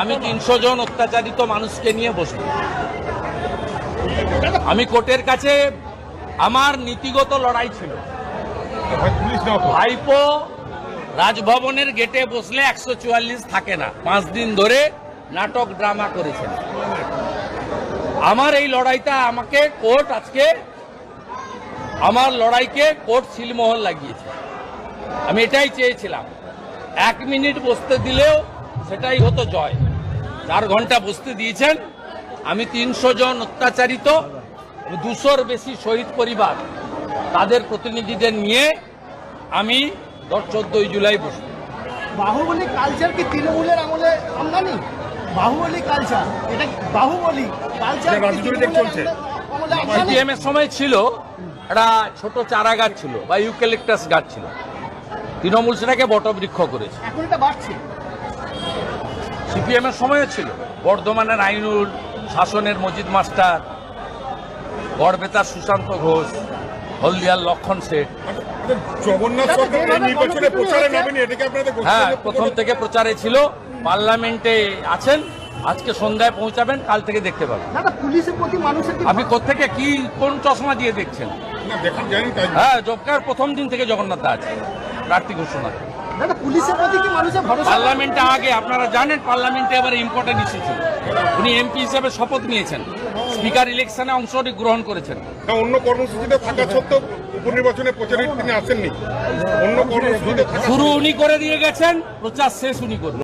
আমি তিনশো জন অত্যাচারিত মানুষকে নিয়ে বসবো। আমি কোর্টের কাছে আমার নীতিগত লড়াই ছিল। ভাইপো রাজভবনের গেটে বসলে একশো চুয়াল্লিশ থাকে না। পাঁচ দিন ধরে নাটক, ড্রামা করেছেন। আমার এই লড়াইটা আমাকে কোর্ট আজকে আমার লড়াইকে কোর্ট সিলমোহর লাগিয়েছে। আমি এটাই চেয়েছিলাম। এক মিনিট বসতে দিলেও সেটাই হতো জয়। চার ঘণ্টা বসতে দিয়েছেন। আমি তিনশো জন অত্যাচারিত দুশোর বেশি শহীদ পরিবার তাদের প্রতিনিধিদের নিয়ে আমি দশ চোদ্দই জুলাই বসব। বাহুবলী কালচার কি তৃণমূলের আমলে আমদানি? বাহুবলী কালচার এটা বাহুবলী কালচার চলছে। সিপিএম এর সময় ছিল একটা ছোট চারা গাছ ছিল বা ইউক্যালিপটাস গাছ ছিল। তৃণমূল সেটাকে বটবৃক্ষ করেছে। এখন এটা বাড়ছে। সিপিএম এর সময়ও ছিল। বর্ধমানের আইনুল শাসনের মজিদ মাস্টার গড়বেতার সুশান্ত ঘোষ হলদিয়ার লক্ষণ শেঠ। হ্যাঁ প্রথম থেকে প্রচারে ছিল। পার্লামেন্টে আছেন আজকে সন্ধ্যায় পৌঁছাবেন কাল থেকে দেখতে পাবেন। দাদা পুলিশের প্রতি মানুষের কি আপনি কোথেকে কি কোন চশমা দিয়ে দেখছেন? হ্যাঁ জবকার প্রথম দিন থেকে জগন্নাথ দা আছে প্রার্থী ঘোষণা। পুলিশের প্রতি কি মানুষের ভরসা? পার্লামেন্টে আগে আপনারা জানেন পার্লামেন্টে এবার ইম্পর্টেন্ট ইস্যু ছিল। উনি এমপি হিসেবে শপথ নিয়েছেন। স্পিকার ইলেকশনে অংশটি গ্রহণ করেছেন। অন্য কর্মসূচিতে থাকা সত্ত্বেও উপনির্বাচনে প্রচারে তিনি আসেননি। অন্য কর্মসূচিতে শুরু উনি করে দিয়ে গেছেন প্রচার শেষ উনি করবেন